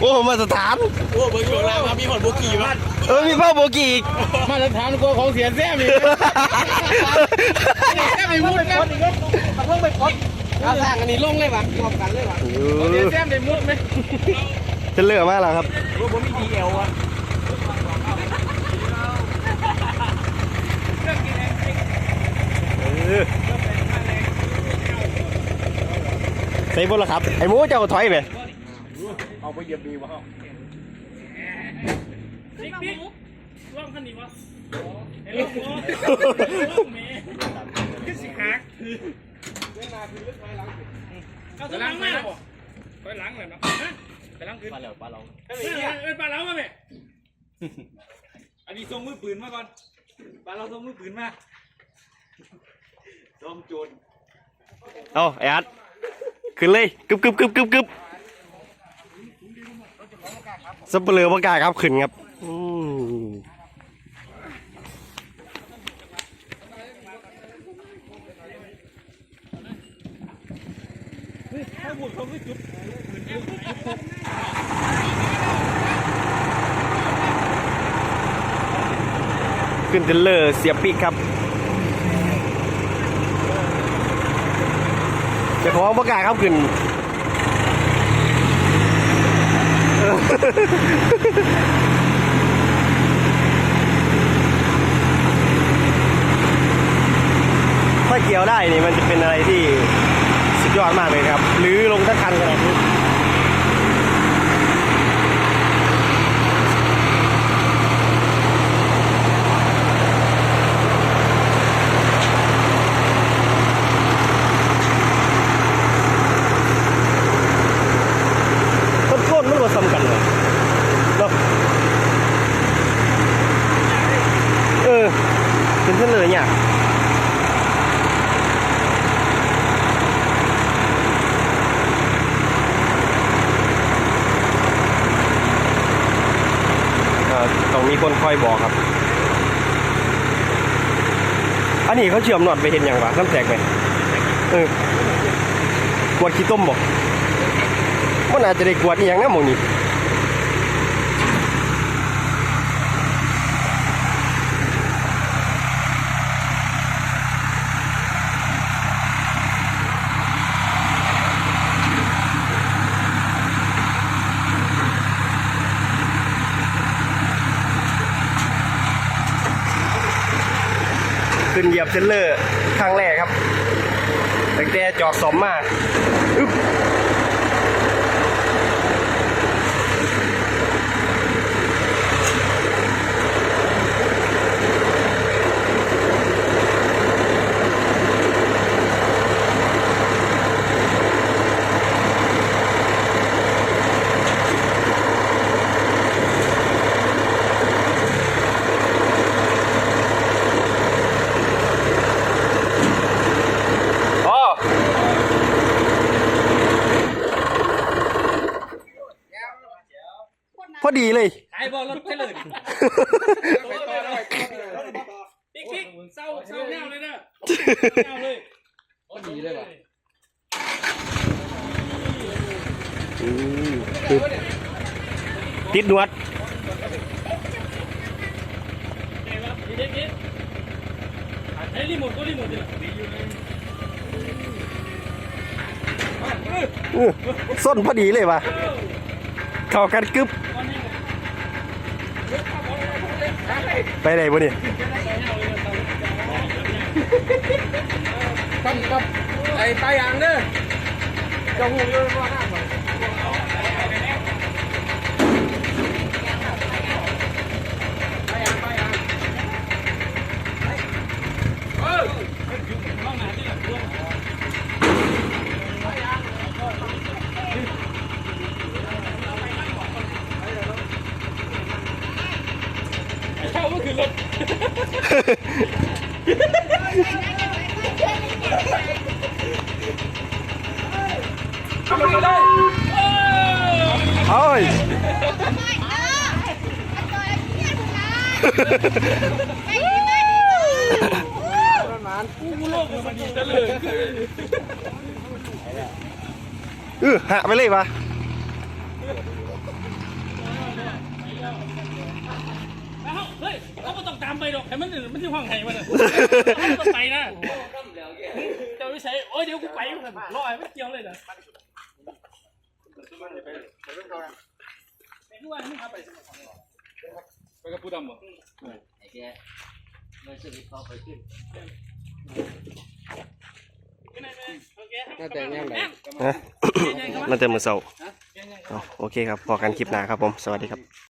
โอ้มาตรฐาน โอ้เบิ้งอยู่แล้วมีหอดโบกี้บ้านเออมีเป้าโบกี้อีกมาตรฐานกลัวของเสียแซ่บอีกแซ่บไปมุดนะมันเพิ่งไปพดเอาสร้างอันนี้ลงเลยว่ะพร้อมกันเลยว่ะเสียแซ่บได้มุดไหมจะเลือกมากแล้วครับว่าผมมีดีเอลอะใส่บนละครับ ไอ้หมูเจ้าถอยไป เอาไปเยียบดีวะบิ๊กบิ๊กร่องคันนี้วะไอ้ร่องร่องเมย์ขึ้นสิหักเอาตัวหลังมาบ่ไปหลังเลยเนาะไปหลังขึ้นปลาเหลวปลาเราเออเออปลาเหลามาแม่อันนี้ส่งมือปืนมาก่อนปลาเราส่งมือปืนมาส่งโจรเอาไอ้อัดขึ้นเลยกึบกึบกึบกึบกึบ สเปลือประกล้าครับขึ้นครับข้าบุกเขาไม่จุดขึ้นเทเลอร์เสียปีกครับจะขอประกล้าครับขึ้นเออ ถ้าเกี่ยวได้นี่มันจะเป็นอะไรที่สุดยอดมากเลยครับ หรือลงทั้งคันขนาดนี้ต้นมันก็สำคัญเลยเนาะเออ เป็นเช่นเลยเนี่ยต้องมีคนคอยบอกครับ อันนี้เขาเชื่อมหนอดไปเห็นอย่างวะน้ำแตกไหมเออกวดขี้ต้มบอกมันอาจจะได้กวดอย่างนั้นหมองนี้ ขึ้นเหยียบเซนเลอร์ครั้งแรกครับตั้งแต่จอดสมมาอึ๊บ อดีเลยไอ้บอลรถไปเลยบิ๊กบิ๊กเศร้าเศร้าแนวเลยนะแนวเลยดีเลยว่ะติดหนวดเด็กเด็กเด็กไอ้รีโมทก็รีโมทเลยอื้อส้นพอดีเลยว่ะ เข้ากันกึบ ไปไหนบ่เนี่ตั้มตั้มไอ้ปลายางเด้อเจ้าหูเรื่องว่าห้าหน่อยปลายางปลายางเออ เช่าก็คือรถทำอะไรได้เอ้ยเออหะไปเลยว่ะแล้ว เฮ้ยเขาก็ต้องตามไปหรอกแต่มันมันที่ห้องไหนวะเนี่ยต้องไปนะจะไม่ใช่โอ้ยเดี๋ยวกูไปรอไอ้ไม่เกี่ยวเลยนะไปด้วยมึงครับไปไปกับผู้ดำเหรอไอ้แกไม่ซื้อเขาไปขึ้นน่าจะยังไงฮะมาเติมมือเสาร์เอาโอเคครับ พอกันคลิปหน้าครับผม สวัสดีครับ